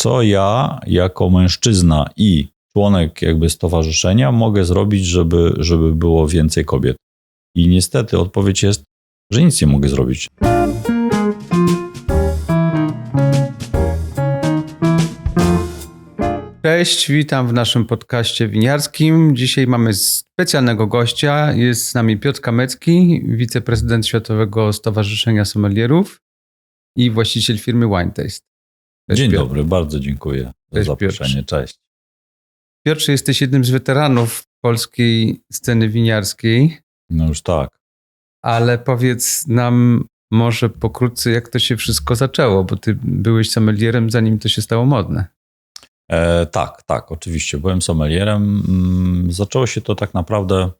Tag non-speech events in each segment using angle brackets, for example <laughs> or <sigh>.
co ja jako mężczyzna i członek jakby stowarzyszenia mogę zrobić, żeby, żeby było więcej kobiet. I niestety odpowiedź jest, że nic nie mogę zrobić. Cześć, witam w naszym podcaście winiarskim. Dzisiaj mamy specjalnego gościa. Jest z nami Piotr Kamecki, wiceprezydent Światowego Stowarzyszenia Sommelierów i właściciel firmy Wine Taste. Cześć, Dzień Piotr. dobry, bardzo dziękuję za Cześć, zaproszenie. Piotr. Cześć. Piotrze, jesteś jednym z weteranów polskiej sceny winiarskiej. No już tak. Ale powiedz nam może pokrótce, jak to się wszystko zaczęło, bo ty byłeś sommelierem, zanim to się stało modne. E, tak, tak, oczywiście. Byłem sommelierem. Mm, zaczęło się to tak naprawdę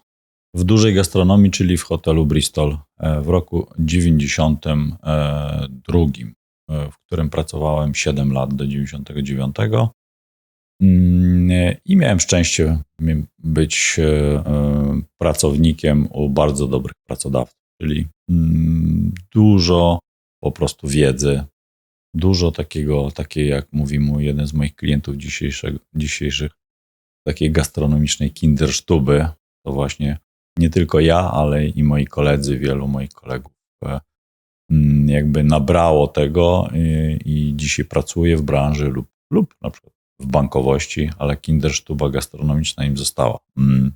w dużej gastronomii, czyli w hotelu Bristol e, w roku 92, e, w którym pracowałem 7 lat do 99. Mm, I miałem szczęście być pracownikiem u bardzo dobrych pracodawców, czyli mm, dużo po prostu wiedzy, dużo takiego, takiej jak mówi mu jeden z moich klientów dzisiejszych, takiej gastronomicznej kindersztuby, to właśnie nie tylko ja, ale i moi koledzy, wielu moich kolegów e, jakby nabrało tego i, i dzisiaj pracuję w branży lub, lub na przykład w bankowości, ale kindersztuba gastronomiczna im została. Mm.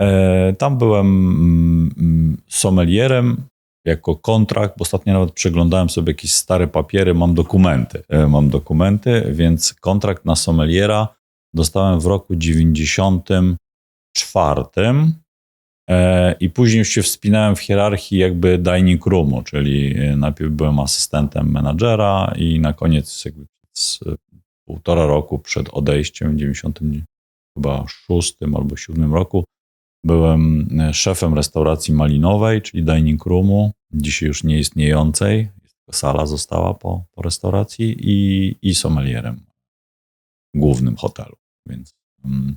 E, tam byłem mm, sommelierem, jako kontrakt, bo ostatnio nawet przeglądałem sobie jakieś stare papiery, mam dokumenty. E, mam dokumenty, więc kontrakt na sommeliera dostałem w roku 94 e, i później już się wspinałem w hierarchii jakby dining roomu, czyli e, najpierw byłem asystentem menadżera i na koniec jakby z półtora roku przed odejściem w 96 albo 7 roku Byłem e, szefem restauracji malinowej, czyli dining roomu, dzisiaj już nieistniejącej. Sala została po, po restauracji i, i sommelierem w głównym hotelu. Więc um,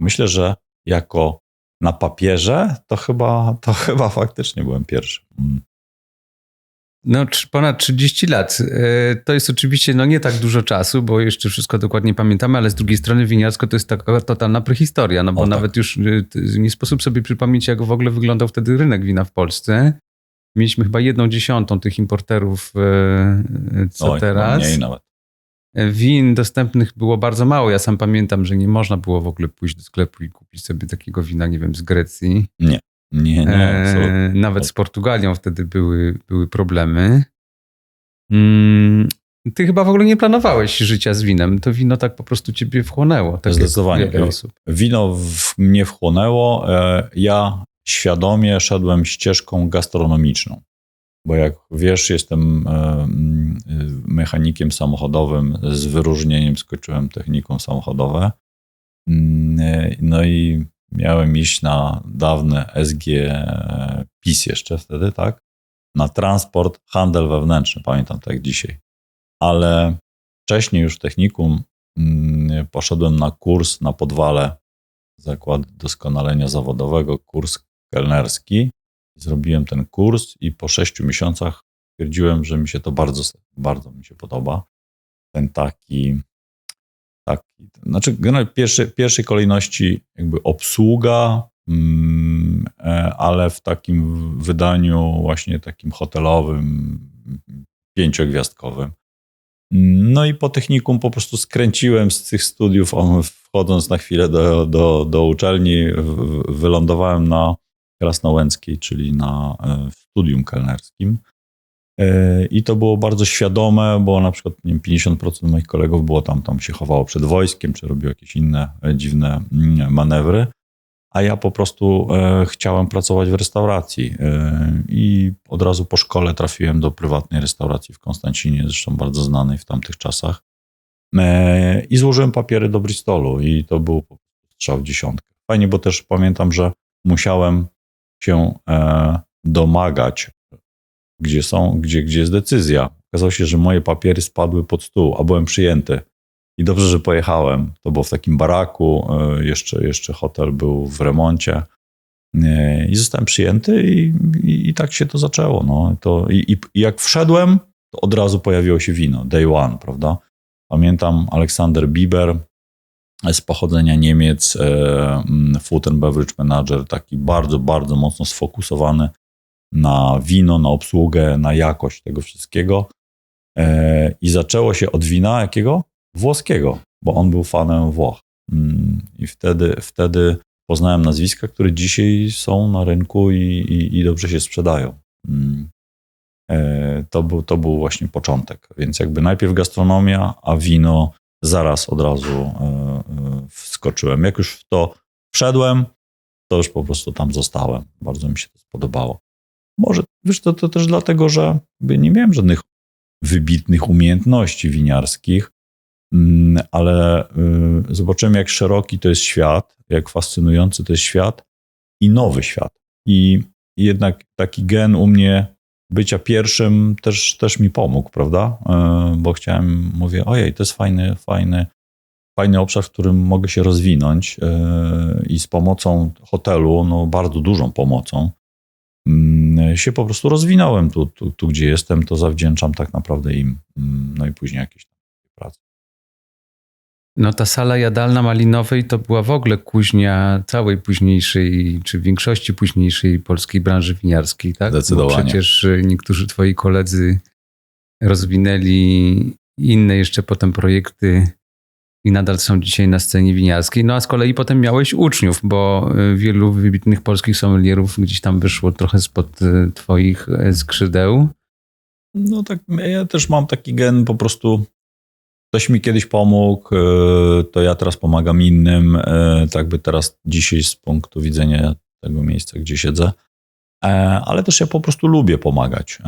myślę, że jako na papierze to chyba, to <laughs> chyba faktycznie byłem pierwszy. Um. No, ponad 30 lat. E, to jest oczywiście no, nie tak dużo czasu, bo jeszcze wszystko dokładnie pamiętamy, ale z drugiej strony winiarsko to jest taka totalna prehistoria, no bo o, tak. nawet już e, nie sposób sobie przypomnieć, jak w ogóle wyglądał wtedy rynek wina w Polsce. Mieliśmy chyba jedną dziesiątą tych importerów, e, co Oj, teraz. Mniej nawet. Win dostępnych było bardzo mało. Ja sam pamiętam, że nie można było w ogóle pójść do sklepu i kupić sobie takiego wina, nie wiem, z Grecji. Nie. Nie, nie. E, nawet z Portugalią wtedy były, były problemy. Mm, ty chyba w ogóle nie planowałeś życia z winem. To wino tak po prostu ciebie wchłonęło. Tak Zdecydowanie. osób. Wino w mnie wchłonęło. E, ja świadomie szedłem ścieżką gastronomiczną. Bo jak wiesz, jestem e, mechanikiem samochodowym z wyróżnieniem, skończyłem techniką samochodowe. Mm, e, no i miałem iść na dawne SG PiS jeszcze wtedy, tak? Na transport, handel wewnętrzny, pamiętam tak dzisiaj. Ale wcześniej już w technikum mm, poszedłem na kurs na podwale Zakładu Doskonalenia Zawodowego, kurs kelnerski. Zrobiłem ten kurs i po sześciu miesiącach stwierdziłem, że mi się to bardzo, bardzo mi się podoba. Ten taki tak, znaczy generalnie w pierwszej, pierwszej kolejności jakby obsługa, mm, e, ale w takim wydaniu właśnie takim hotelowym, pięciogwiazdkowym. No i po technikum po prostu skręciłem z tych studiów, wchodząc na chwilę do, do, do uczelni, wylądowałem na Krasnołęckiej, czyli na e, studium kelnerskim. E, I to było bardzo świadome, bo na przykład nie wiem, 50% moich kolegów było tam, tam się chowało przed wojskiem, czy robiło jakieś inne e, dziwne mm, manewry, a ja po prostu chciałem pracować w restauracji. I od razu po szkole trafiłem do prywatnej restauracji w Konstancinie, zresztą bardzo znanej w tamtych czasach. I złożyłem papiery do Bristolu i to był strzał w dziesiątkę. Fajnie, bo też pamiętam, że musiałem się domagać gdzie są, gdzie, gdzie jest decyzja. Okazało się, że moje papiery spadły pod stół, a byłem przyjęty. I dobrze, że pojechałem. To było w takim baraku, e, jeszcze, jeszcze hotel był w remoncie. E, I zostałem przyjęty i, i, i tak się to zaczęło. No. To, i, I jak wszedłem, to od razu pojawiło się wino, day one, prawda? Pamiętam Aleksander Bieber z pochodzenia Niemiec, e, mm, Food and Beverage Manager, taki bardzo, bardzo mocno sfokusowany na wino, na obsługę, na jakość tego wszystkiego. E, I zaczęło się od wina jakiego? Włoskiego, bo on był fanem Włoch. Mm, I wtedy, wtedy poznałem nazwiska, które dzisiaj są na rynku i, i, i dobrze się sprzedają. Mm. E, to był, to był właśnie początek. Więc jakby najpierw gastronomia, a wino zaraz od razu e, e, wskoczyłem. Jak już w to wszedłem, to już po prostu tam zostałem. Bardzo mi się to spodobało. Może, wiesz, to, to też dlatego, że nie miałem żadnych wybitnych umiejętności winiarskich, mm, ale zobaczyłem, jak szeroki to jest świat, jak fascynujący to jest świat i nowy świat. I jednak taki gen u mnie bycia pierwszym też, też mi pomógł, prawda? E, bo chciałem, mówię, ojej, to jest fajny, fajny, fajny obszar, w którym mogę się rozwinąć e, i z pomocą hotelu, no bardzo dużą pomocą, mm, się po prostu rozwinąłem tu, tu, tu gdzie jestem, to zawdzięczam tak naprawdę im, mm, no i później jakieś tam prace. No ta sala jadalna Malinowej to była w ogóle kuźnia całej późniejszej, czy większości późniejszej polskiej branży winiarskiej, tak? Zdecydowanie. Bo przecież niektórzy twoi koledzy rozwinęli inne jeszcze potem projekty i nadal są dzisiaj na scenie winiarskiej. No a z kolei potem miałeś uczniów, bo wielu wybitnych polskich sommelierów gdzieś tam wyszło trochę spod e, twoich skrzydeł. No tak, ja też mam taki gen po prostu Ktoś mi kiedyś pomógł, e, to ja teraz pomagam innym, e, tak by teraz dzisiaj z punktu widzenia tego miejsca, gdzie siedzę. E, ale też ja po prostu lubię pomagać.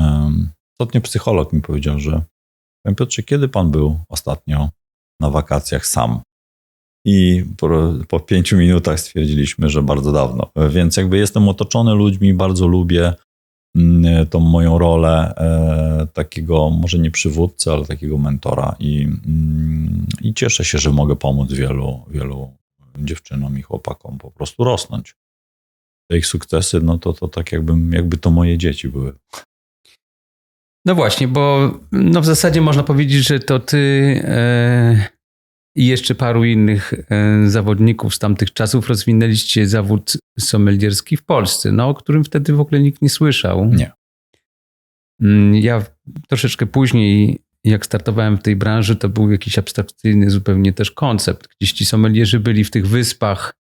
Ostatnio psycholog mi powiedział, że Panie Piotrze, kiedy pan był ostatnio na wakacjach sam? I po, po pięciu minutach stwierdziliśmy, że bardzo dawno. Więc jakby jestem otoczony ludźmi, bardzo lubię tą moją rolę e, takiego, może nie przywódcy, ale takiego mentora i, mm, i cieszę się, że mogę pomóc wielu, wielu dziewczynom i chłopakom po prostu rosnąć. Te ich sukcesy, no to, to tak jakbym, jakby to moje dzieci były. No właśnie, bo no w zasadzie można powiedzieć, że to ty e, i jeszcze paru innych e, zawodników z tamtych czasów rozwinęliście zawód sommelierski w Polsce, no, o którym wtedy w ogóle nikt nie słyszał. Nie. Mm, ja troszeczkę później, jak startowałem w tej branży, to był jakiś abstrakcyjny zupełnie też koncept. Gdzieś ci sommelierzy byli w tych wyspach,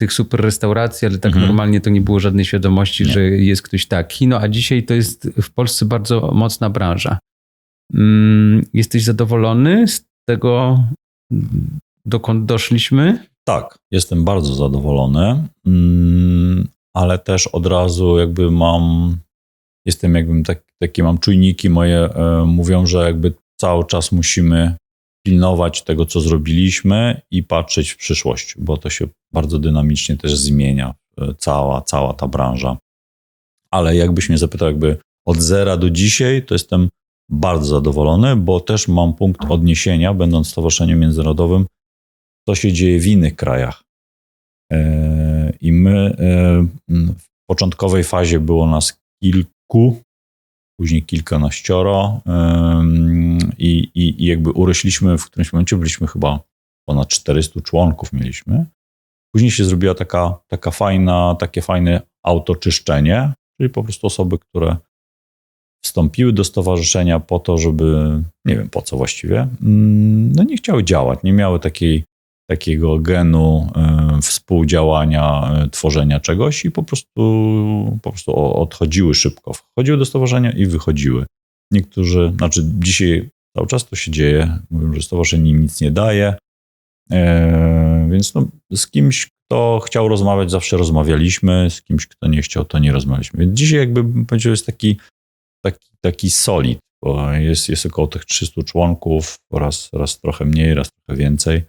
tych super restauracji, ale tak mhm. normalnie to nie było żadnej świadomości, nie. że jest ktoś taki. No a dzisiaj to jest w Polsce bardzo mocna branża. Mm, jesteś zadowolony z tego dokąd doszliśmy? Tak, jestem bardzo zadowolony, mm, ale też od razu jakby mam, jestem jakbym tak, takie mam czujniki moje, e, mówią, że jakby cały czas musimy pilnować tego, co zrobiliśmy i patrzeć w przyszłość, bo to się bardzo dynamicznie też zmienia, e, cała, cała ta branża. Ale jakbyś mnie zapytał jakby od zera do dzisiaj, to jestem bardzo zadowolony, bo też mam punkt odniesienia, będąc stowarzyszeniem międzynarodowym, co się dzieje w innych krajach. E, I my e, w początkowej fazie było nas kilku, później kilkanaścioro i, i, i jakby urośliśmy, w którymś momencie byliśmy chyba ponad 400 członków mieliśmy. Później się zrobiła taka, taka fajna, takie fajne autoczyszczenie, czyli po prostu osoby, które wstąpiły do stowarzyszenia po to, żeby, nie wiem po co właściwie, mm, no nie chciały działać, nie miały takiej, takiego genu y, współdziałania, y, tworzenia czegoś i po prostu, po prostu odchodziły szybko. Wchodziły do stowarzyszenia i wychodziły. Niektórzy, znaczy dzisiaj cały czas to się dzieje, mówią, że stowarzyszenie nic nie daje, e, więc no, z kimś, kto chciał rozmawiać, zawsze rozmawialiśmy, z kimś, kto nie chciał, to nie rozmawialiśmy. Więc dzisiaj jakby powiedział, jest taki taki, taki solid, bo jest, jest około tych 300 członków, raz, raz trochę mniej, raz trochę więcej.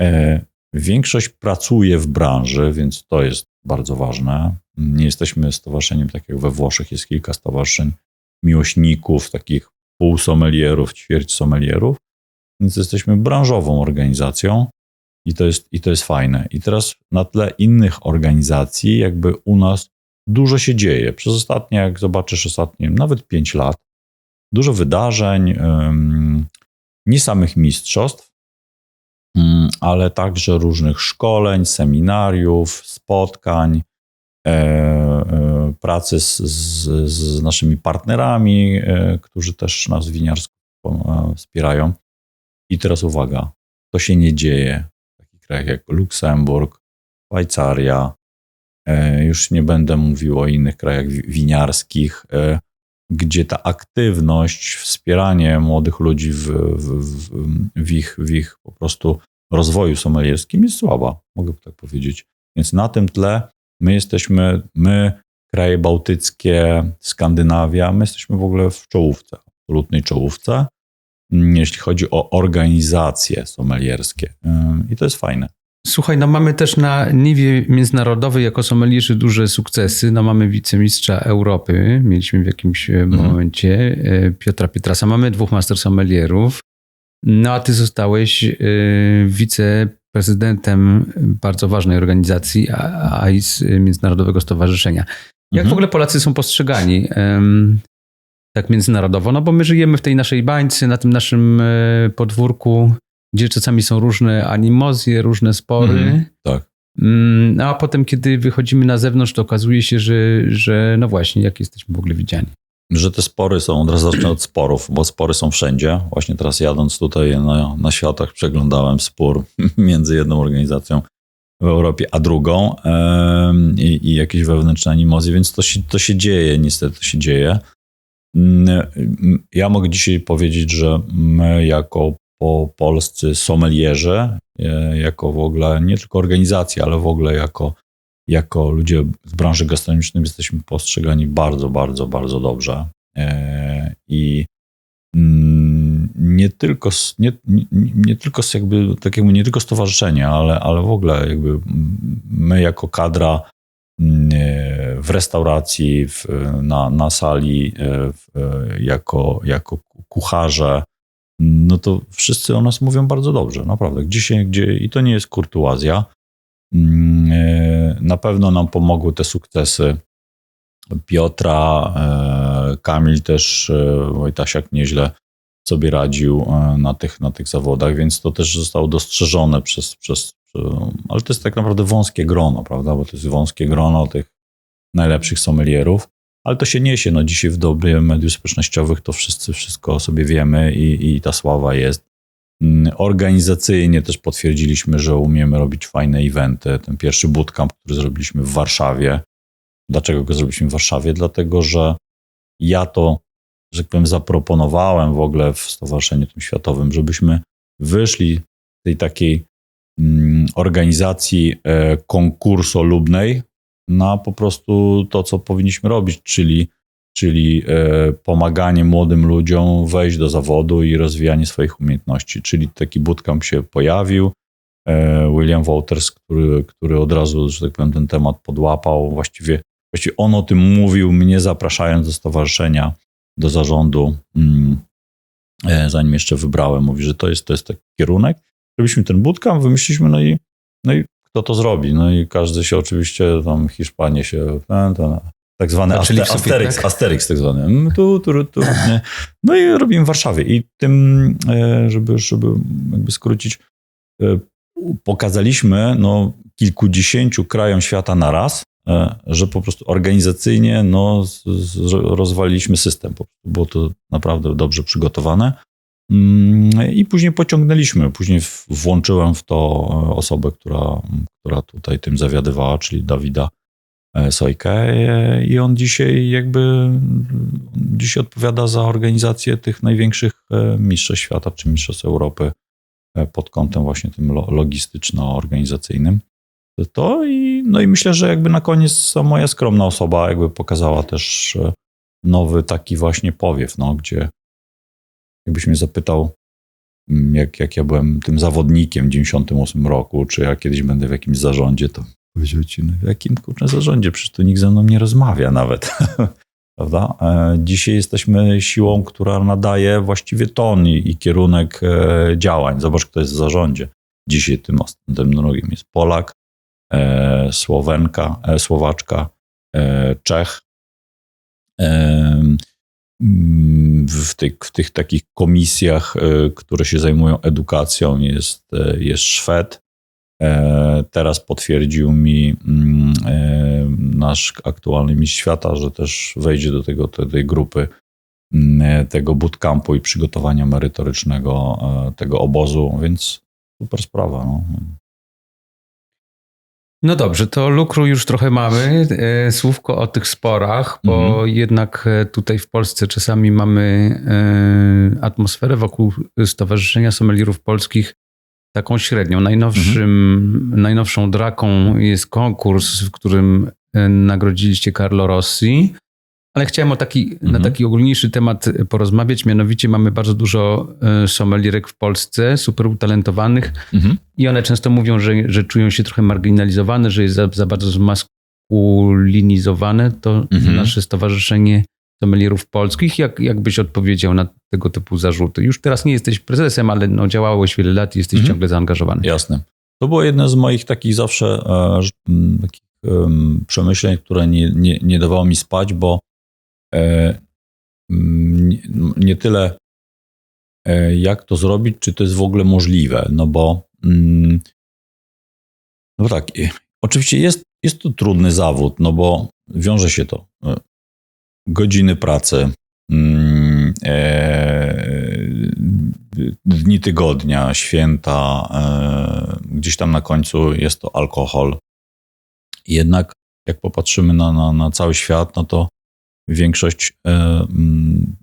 E, większość pracuje w branży, więc to jest bardzo ważne. Nie jesteśmy stowarzyszeniem, tak jak we Włoszech jest kilka stowarzyszeń miłośników, takich półsomelierów, ćwierć somelierów, więc jesteśmy branżową organizacją i to, jest, i to jest fajne. I teraz na tle innych organizacji, jakby u nas dużo się dzieje. Przez ostatnie, jak zobaczysz ostatnie, nawet 5 lat, dużo wydarzeń. nie samych mistrzostw, mm, ale także różnych szkoleń, seminariów, spotkań, e, e, pracy z, z, z naszymi partnerami, e, którzy też nas winiarsko wspierają. I teraz uwaga, to się nie dzieje w takich krajach jak Luksemburg, Szwajcaria, już nie będę mówił o innych krajach winiarskich, gdzie ta aktywność, wspieranie młodych ludzi w, w, w, ich, w ich po prostu rozwoju sommelierskim jest słaba, mogę tak powiedzieć. Więc na tym tle my jesteśmy, my, kraje bałtyckie, Skandynawia, my jesteśmy w ogóle w czołówce, absolutnej czołówce, jeśli chodzi o organizacje sommelierskie. I to jest fajne. Słuchaj, no mamy też na niwie międzynarodowej jako sommelierzy duże sukcesy. No mamy wicemistrza Europy, mieliśmy w jakimś e, mhm. momencie e, Piotra Pietrasa. Mamy dwóch master sommelierów. No a ty zostałeś e, wiceprezydentem bardzo ważnej organizacji AIS, Międzynarodowego Stowarzyszenia. Jak mhm. w ogóle Polacy są postrzegani tak międzynarodowo? No bo my żyjemy w tej naszej bańce, na tym naszym podwórku gdzie czasami są różne animozje, różne spory. Mm, tak. No a potem, kiedy wychodzimy na zewnątrz, to okazuje się, że, że no właśnie, jak jesteśmy w ogóle widziani. Że te spory są, od razu zacznę od sporów, bo spory są wszędzie. Właśnie teraz jadąc tutaj na, na światach przeglądałem spór <laughs> między jedną organizacją w Europie, a drugą i, i jakieś wewnętrzne animozje, więc to się, to się dzieje, niestety to się dzieje. Mm, ja mogę dzisiaj powiedzieć, że my jako po polscy sommelierze, e, jako w ogóle nie tylko organizacja, ale w ogóle jako, jako ludzie z branży gastronomicznej jesteśmy postrzegani bardzo, bardzo, bardzo dobrze. E, I mm, nie tylko, nie, nie, nie tylko jakby, tak jakby nie tylko stowarzyszenie, ale, ale w ogóle jakby my jako kadra mm, e, w restauracji, w, na, na sali, w, jako, jako kucharze, no to wszyscy o nas mówią bardzo dobrze, naprawdę. Gdzie gdzie, I to nie jest kurtuazja. Mm, e, na pewno nam pomogły te sukcesy Piotra, e, Kamil też, e, Wojtasiak nieźle sobie radził na tych, na tych zawodach, więc to też zostało dostrzeżone przez, przez, ale to jest tak naprawdę wąskie grono, prawda, bo to jest wąskie grono tych najlepszych sommelierów. Ale to się niesie. No dzisiaj w dobie mediów społecznościowych to wszyscy wszystko sobie wiemy i, i ta sława jest. Mm, organizacyjnie też potwierdziliśmy, że umiemy robić fajne eventy. Ten pierwszy bootcamp, który zrobiliśmy w Warszawie. Dlaczego go zrobiliśmy w Warszawie? Dlatego, że ja to, że tak powiem, zaproponowałem w ogóle w Stowarzyszeniu tym Światowym, żebyśmy wyszli z tej takiej mm, organizacji e, konkursolubnej, na po prostu to, co powinniśmy robić, czyli, czyli e, pomaganie młodym ludziom wejść do zawodu i rozwijanie swoich umiejętności. Czyli taki bootcamp się pojawił. E, William Wouters, który, który od razu, że tak powiem, ten temat podłapał, właściwie, właściwie on o tym mówił, mnie zapraszając do stowarzyszenia, do zarządu, mm, e, zanim jeszcze wybrałem, mówi, że to jest, to jest taki kierunek. Robiliśmy ten bootcamp, wymyśliliśmy, no i, no i kto to zrobi. No i każdy się oczywiście, tam Hiszpanie się, ten, ten, tak zwany aster, Asterix, tak? Asterix tak zwany. Mm, tu, tu, tu, nie. No i robimy w Warszawie. I tym, e, żeby, żeby jakby skrócić, e, pokazaliśmy no, kilkudziesięciu krajom świata na raz, e, że po prostu organizacyjnie no, rozwaliliśmy system. Było to naprawdę dobrze przygotowane. Mm, I później pociągnęliśmy. Później włączyłem w to e, osobę, która, która tutaj tym zawiadywała, czyli Dawida e, Sojkę. E, I on dzisiaj jakby dzisiaj odpowiada za organizację tych największych mistrzostw świata czy mistrzostw Europy pod kątem właśnie tym logistyczno-organizacyjnym. To i, no i myślę, że jakby na koniec moja skromna osoba jakby pokazała też nowy taki właśnie powiew, no, gdzie Jakbyś mnie zapytał, mm, jak, jak ja byłem tym zawodnikiem w 98 roku, czy ja kiedyś będę w jakimś zarządzie, to powiedział ci, no w jakim kurczę zarządzie? Przecież tu nikt ze mną nie rozmawia nawet. <laughs> Prawda? E, dzisiaj jesteśmy siłą, która nadaje właściwie ton i, i kierunek e, działań. Zobacz, kto jest w zarządzie. Dzisiaj tym, tym drugim jest Polak, e, Słowenka, Słowaczka, Czech. W tych, w tych takich komisjach, e, które się zajmują edukacją, jest, e, jest Szwed. E, Teraz potwierdził mi mm, nasz aktualny mistrz świata, że też wejdzie do tego, tej grupy mm, tego bootcampu i przygotowania merytorycznego tego obozu, więc super sprawa. No. No dobrze, to lukru już trochę mamy. E, Słówko o tych sporach, bo Mhm. jednak e, tutaj w Polsce czasami mamy e, atmosferę wokół Stowarzyszenia Sommelierów Polskich taką średnią. Najnowszym, Najnowszą draką jest konkurs, w którym nagrodziliście Carlo Rossi. Ale chciałem o taki, na Mhm. taki ogólniejszy temat porozmawiać. Mianowicie mamy bardzo dużo e, sommelierek w Polsce, super utalentowanych. I one często mówią, że, że czują się trochę marginalizowane, że jest za, za bardzo zmaskulinizowane to Mhm. nasze Stowarzyszenie Sommelierów Polskich. Jak, jak byś odpowiedział na tego typu zarzuty? Już teraz nie jesteś prezesem, ale no, działałeś wiele lat i jesteś Mhm. ciągle zaangażowany. Jasne. To było jedno z moich takich zawsze e, takich em, przemyśleń, które nie, nie, nie dawało mi spać, bo e, nie, nie tyle e, jak to zrobić, czy to jest w ogóle możliwe, no bo mm, no tak, oczywiście jest, jest to trudny zawód, no bo wiąże się to e, godziny pracy, mm, e, dni tygodnia, święta, e, gdzieś tam na końcu jest to alkohol. Jednak jak popatrzymy na, na, na cały świat, no to większość e, mm,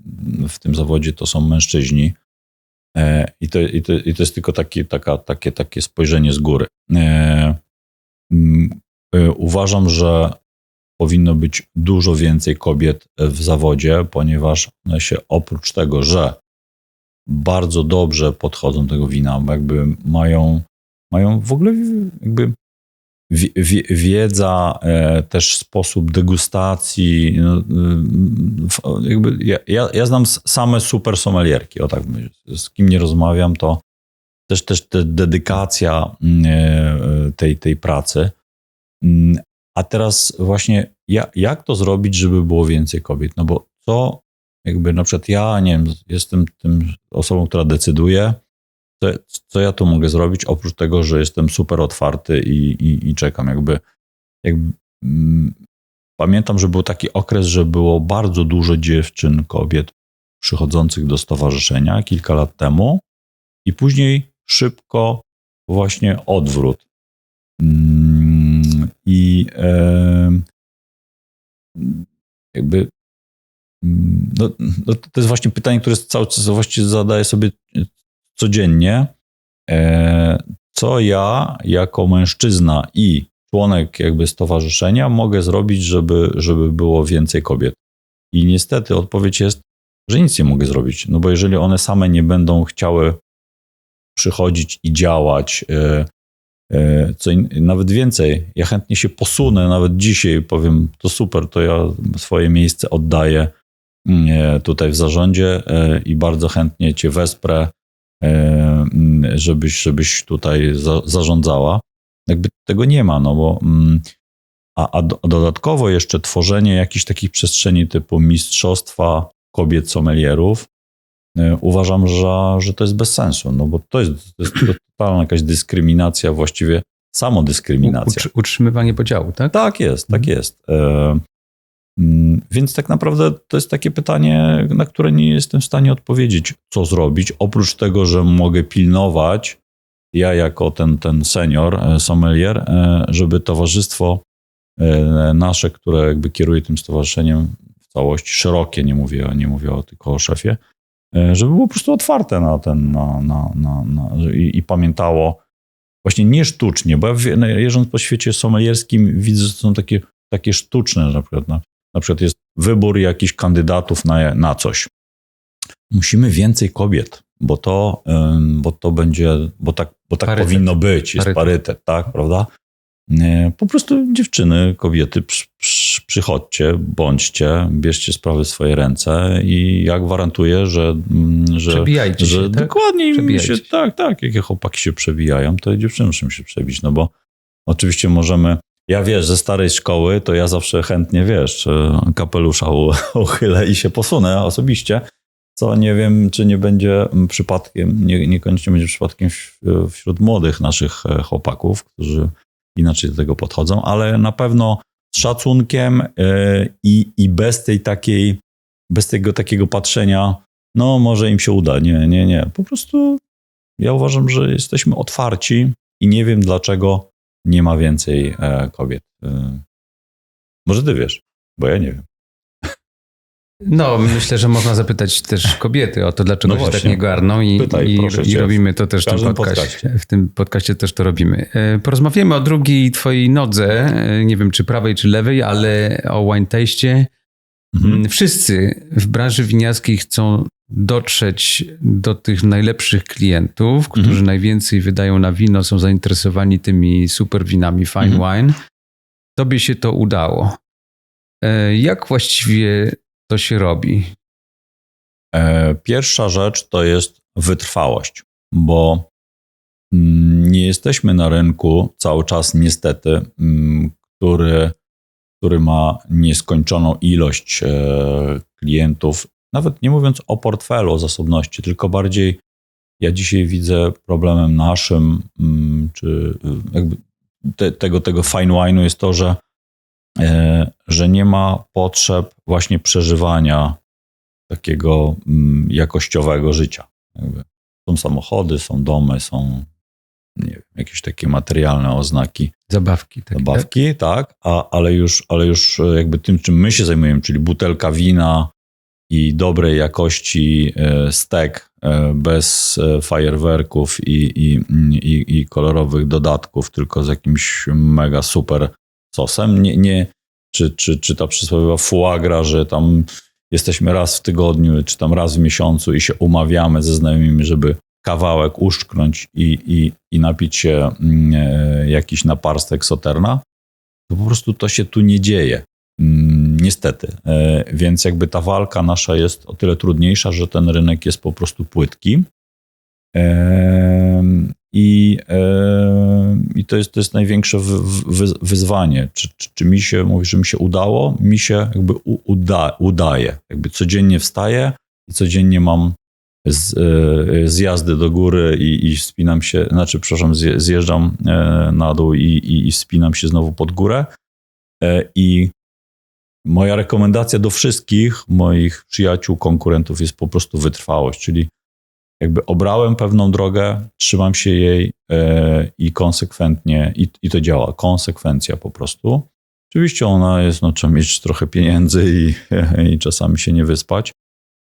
w tym zawodzie to są mężczyźni. E, I to, i to, i to jest tylko takie, taka, takie, takie spojrzenie z góry. E, mm, Uważam, że powinno być dużo więcej kobiet w zawodzie, ponieważ one się oprócz tego, że bardzo dobrze podchodzą do tego wina, jakby mają, mają w ogóle jakby wiedza, e, też sposób degustacji. No, w- jakby ja, ja, znam same super sommelierki, o tak z kim nie rozmawiam, to też, też te dedykacja mm, e, tej, tej pracy. Mm, A teraz właśnie ja, jak to zrobić, żeby było więcej kobiet? No bo co, jakby na przykład ja, nie wiem, jestem tym osobą, która decyduje, co, co ja tu mogę zrobić, oprócz tego, że jestem super otwarty i, i, i czekam. Jakby, jakby mm, pamiętam, że był taki okres, że było bardzo dużo dziewczyn, kobiet przychodzących do stowarzyszenia kilka lat temu i później szybko właśnie odwrót. Mm, I e, jakby mm, no, no to jest właśnie pytanie, które cały czas właściwie zadaję sobie codziennie. E, Co ja jako mężczyzna i członek jakby stowarzyszenia mogę zrobić, żeby, żeby było więcej kobiet? I niestety odpowiedź jest, że nic nie mogę zrobić. No bo jeżeli one same nie będą chciały przychodzić i działać, e, e, co in, nawet więcej, ja chętnie się posunę, nawet dzisiaj powiem, to super, to ja swoje miejsce oddaję mm, tutaj w zarządzie i bardzo chętnie Cię wesprę, żebyś, żebyś tutaj za, zarządzała. Jakby tego nie ma, no bo a, a do, dodatkowo jeszcze tworzenie jakichś takich przestrzeni typu mistrzostwa kobiet sommelierów, e, uważam, że, że to jest bez sensu, no bo to jest, to jest totalna jakaś dyskryminacja, właściwie samodyskryminacja. Utrzy- utrzymywanie podziału, tak? Tak jest, tak Mhm. jest. Mm, Więc tak naprawdę to jest takie pytanie, na które nie jestem w stanie odpowiedzieć, co zrobić. Oprócz tego, że mogę pilnować, ja jako ten, ten senior, e, sommelier, e, żeby towarzystwo e, nasze, które jakby kieruje tym stowarzyszeniem w całości, szerokie, nie mówię, nie mówię o, tylko o szefie, żeby było po prostu otwarte na ten, na, na, na, na, i, i pamiętało, właśnie nie sztucznie, bo ja no, jeżdżąc po świecie sommelierskim widzę, że są takie, takie sztuczne, na przykład, na, przykład jest wybór jakichś kandydatów na, na coś. Musimy więcej kobiet, bo to, bo to będzie, bo tak, bo tak Parytet. powinno być, jest Parytet. parytet, tak, prawda? Po prostu dziewczyny, kobiety, przy, przy, przychodźcie, bądźcie, bierzcie sprawy w swoje ręce i ja gwarantuję, że, mm, że, Przebijajcie że się, tak? dokładnie Przebijajcie się, tak, tak, jakie chłopaki się przebijają, to i dziewczyny muszą się przebić, no bo oczywiście możemy ja wiesz, ze starej szkoły, to ja zawsze chętnie, wiesz, kapelusza <laughs> uchylę i się posunę osobiście, co nie wiem, czy nie będzie przypadkiem, nie, niekoniecznie będzie przypadkiem wśród młodych naszych e, chłopaków, którzy inaczej do tego podchodzą, ale na pewno z szacunkiem e, i, i bez tej takiej, bez tego takiego patrzenia, no może im się uda. Nie, nie, nie. Po prostu ja uważam, że jesteśmy otwarci i nie wiem dlaczego nie ma więcej e, kobiet. Może ty wiesz, bo ja nie wiem. No, myślę, że można zapytać też kobiety o to, dlaczego no się tak nie garną i, Pytaj, i, i robimy to też w, tym podcaście. W tym podcaście też to robimy. E, porozmawiamy o drugiej twojej nodze, e, nie wiem czy prawej, czy lewej, ale o wine taście. Mhm. Mm, wszyscy w branży winiarskiej chcą dotrzeć do tych najlepszych klientów, którzy mhm. najwięcej wydają na wino, są zainteresowani tymi super winami fine mhm. wine. Tobie się to udało. E, jak właściwie to się robi? E, pierwsza rzecz to jest wytrwałość, bo mm, nie jesteśmy na rynku cały czas, niestety, mm, który, który ma nieskończoną ilość e, klientów, nawet nie mówiąc o portfelu, o zasobności, tylko bardziej ja dzisiaj widzę problemem naszym, mm, czy jakby te, tego, tego fine wine'u jest to, że E, że nie ma potrzeb właśnie przeżywania takiego mm, jakościowego życia. Jakby są samochody, są domy, są wiem, jakieś takie materialne oznaki. Zabawki. Zabawki, tak, tak a, ale, już, ale już jakby tym, czym my się zajmujemy, czyli butelka wina i dobrej jakości e, stek e, bez fajerwerków i, i, i, i kolorowych dodatków, tylko z jakimś mega super sosem. Nie, nie, czy, czy, czy ta przysłowiowa foie że tam jesteśmy raz w tygodniu, czy tam raz w miesiącu i się umawiamy ze znajomymi, żeby kawałek uszczknąć i, i, i napić się mm, e, jakiś naparstek soterna, to po prostu to się tu nie dzieje. Niestety. E, więc jakby ta walka nasza jest o tyle trudniejsza, że ten rynek jest po prostu płytki. I, i to, jest, to jest największe wy, wyzwanie. Czy, czy, czy, mi się, mówi, że mi się udało? Mi się jakby uda, udaje. Jakby codziennie wstaję i codziennie mam z, e, zjazdy do góry i, i wspinam się, znaczy, przepraszam, zjeżdżam e, na dół i, i, i wspinam się znowu pod górę. E, I moja rekomendacja do wszystkich moich przyjaciół, konkurentów jest po prostu wytrwałość, czyli jakby obrałem pewną drogę, trzymam się jej e, i konsekwentnie, i, i to działa, konsekwencja po prostu. Oczywiście ona jest, no trzeba mieć trochę pieniędzy i, <laughs> i czasami się nie wyspać,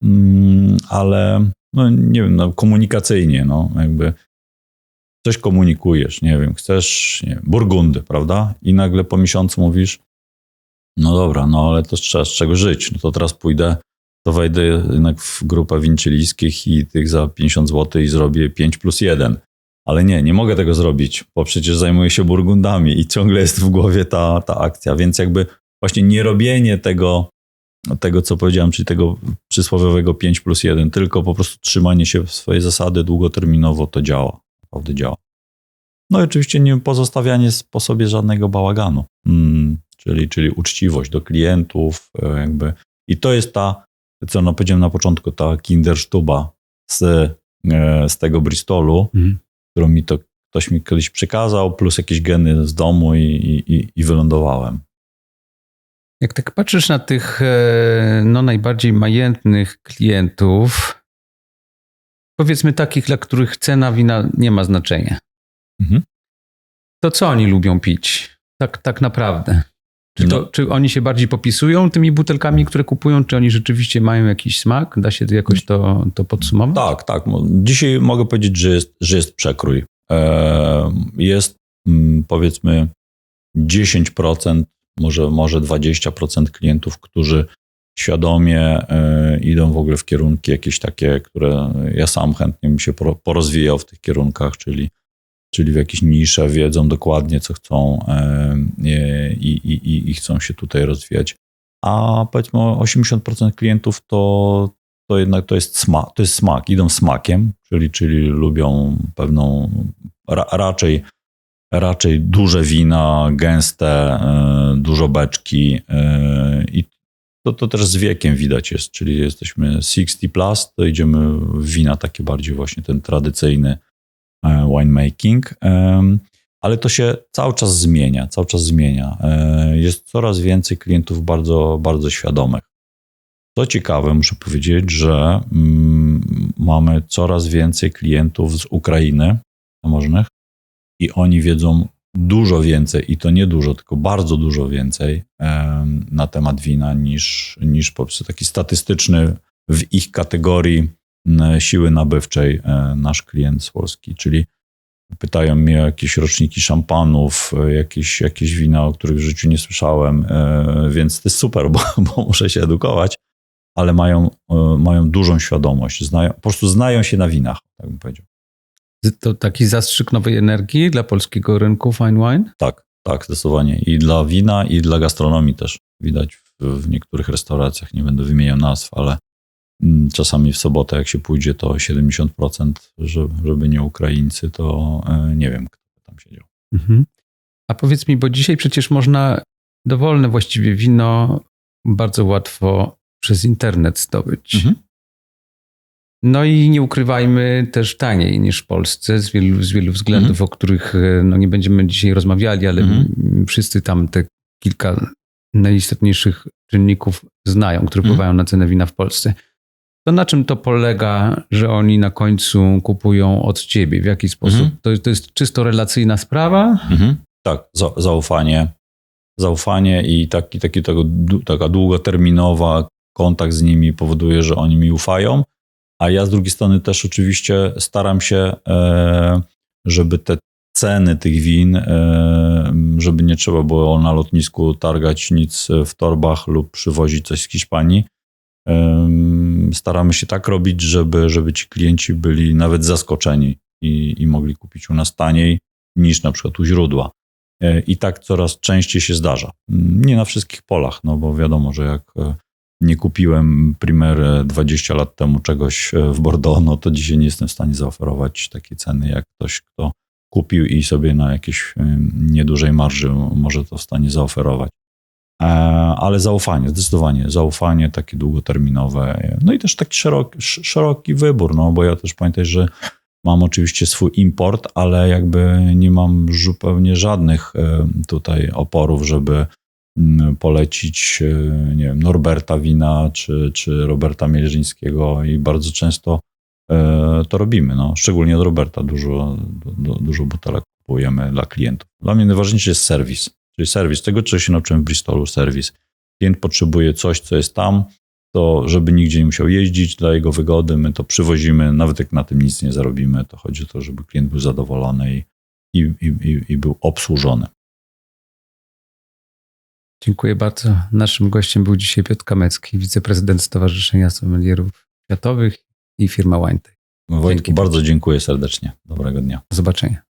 mm, ale no nie wiem, no komunikacyjnie, no jakby coś komunikujesz, nie wiem, chcesz, nie wiem, burgundy, prawda? I nagle po miesiącu mówisz, no dobra, no ale to trzeba z czego żyć, no to teraz pójdę to wejdę jednak w grupę winczylińskich i tych za 50 zł i zrobię 5 plus 1. Ale nie, nie mogę tego zrobić, bo przecież zajmuję się burgundami i ciągle jest w głowie ta, ta akcja, więc jakby właśnie nie robienie tego, tego, co powiedziałem, czyli tego przysłowiowego 5 plus 1, tylko po prostu trzymanie się swojej zasady długoterminowo to działa, naprawdę działa. No i oczywiście nie pozostawianie po sobie żadnego bałaganu, hmm, czyli, czyli uczciwość do klientów, e, jakby. I to jest ta co no powiedziałem na początku, ta Kinderstuba z, e, z tego Bristolu, mhm. którą mi to ktoś mi kiedyś przekazał, plus jakieś geny z domu i, i, i wylądowałem. Jak tak patrzysz na tych e, no, najbardziej majętnych klientów, powiedzmy takich, dla których cena wina nie ma znaczenia, mhm. to co oni lubią pić? Tak, tak naprawdę. Czy, to, no. czy oni się bardziej popisują tymi butelkami, które kupują, czy oni rzeczywiście mają jakiś smak? Da się jakoś to, to podsumować? Tak, tak. Dzisiaj mogę powiedzieć, że jest, że jest przekrój. Jest mm, powiedzmy 10%, może, może 20% klientów, którzy świadomie e, idą w ogóle w kierunki jakieś takie, które ja sam chętnie bym się porozwijał w tych kierunkach, czyli czyli w jakieś nisze, wiedzą dokładnie, co chcą i, i, i chcą się tutaj rozwijać. A powiedzmy 80% klientów to, to jednak to jest smak, to jest smak, idą smakiem, czyli, czyli lubią pewną, ra, raczej raczej duże wina, gęste, e, dużo beczki e, i to, to też z wiekiem widać jest, czyli jesteśmy 60 plus, to idziemy w wina takie bardziej właśnie ten tradycyjny e, winemaking, Em, ale to się cały czas zmienia, cały czas zmienia. E, Jest coraz więcej klientów bardzo, bardzo świadomych. Co ciekawe, muszę powiedzieć, że mm, mamy coraz więcej klientów z Ukrainy zamożnych i oni wiedzą dużo więcej, i to nie dużo, tylko bardzo dużo więcej na temat wina niż, niż po prostu taki statystyczny w ich kategorii siły nabywczej e, nasz klient z Polski. Czyli pytają mnie o jakieś roczniki szampanów, e, jakieś, jakieś wina, o których w życiu nie słyszałem, e, więc to jest super, bo, <laughs> bo muszę się edukować, ale mają, e, mają dużą świadomość, znają, po prostu znają się na winach, tak bym powiedział. To taki zastrzyk nowej energii dla polskiego rynku fine wine? Tak, tak, zdecydowanie. I dla wina, i dla gastronomii też. Widać w, w niektórych restauracjach, nie będę wymieniał nazw, ale czasami w sobotę, jak się pójdzie, to 70%, że- żeby nie Ukraińcy, to e, nie wiem, kto tam siedział. Mhm. A powiedz mi, bo dzisiaj przecież można dowolne właściwie wino bardzo łatwo przez internet zdobyć. Mhm. No i nie ukrywajmy, też taniej niż w Polsce z wielu, z wielu względów, o których e, no, nie będziemy dzisiaj rozmawiali, ale Mhm. wszyscy tam te kilka najistotniejszych czynników znają, które Mhm. wpływają na cenę wina w Polsce. To na czym to polega, że oni na końcu kupują od ciebie? W jaki sposób? Mhm. To, to jest czysto relacyjna sprawa? Mhm. Tak, za, zaufanie. Zaufanie i taki, taki tego, taka długoterminowa kontakt z nimi powoduje, że oni mi ufają, a ja z drugiej strony też oczywiście staram się, e, żeby te ceny tych win, e, żeby nie trzeba było na lotnisku targać nic w torbach lub przywozić coś z Hiszpanii. Staramy się tak robić, żeby, żeby ci klienci byli nawet zaskoczeni i, i mogli kupić u nas taniej niż na przykład u źródła. E, I tak coraz częściej się zdarza. Nie na wszystkich polach, no bo wiadomo, że jak e, nie kupiłem Primer 20 lat temu czegoś e, w Bordeaux, no to dzisiaj nie jestem w stanie zaoferować takiej ceny jak ktoś, kto kupił i sobie na jakiejś niedużej marży może to w stanie zaoferować. E, Ale zaufanie, zdecydowanie, zaufanie takie długoterminowe. No i też taki szeroki, sz- szeroki wybór, no bo ja też pamiętaj, że Mam oczywiście swój import, ale jakby nie mam zupełnie żadnych e, tutaj oporów, żeby mm, polecić, e, nie wiem, Norberta Wina czy, czy Roberta Mielżyńskiego i bardzo często to robimy. No. Szczególnie od Roberta dużo, du, dużo butelek kupujemy dla klientów. Dla mnie najważniejszy jest serwis, czyli serwis. Tego, czego się nauczyłem w Bristolu, serwis. Klient potrzebuje coś, co jest tam, to żeby nigdzie nie musiał jeździć dla jego wygody, my to przywozimy, nawet jak na tym nic nie zarobimy, to chodzi o to, żeby klient był zadowolony i, i, i, i był obsłużony. Dziękuję bardzo. Naszym gościem był dzisiaj Piotr Kamecki, wiceprezydent Stowarzyszenia Sommelierów Światowych i firma WineTech. Wojtku, bardzo dziękuję serdecznie. Dobrego dnia. Do zobaczenia.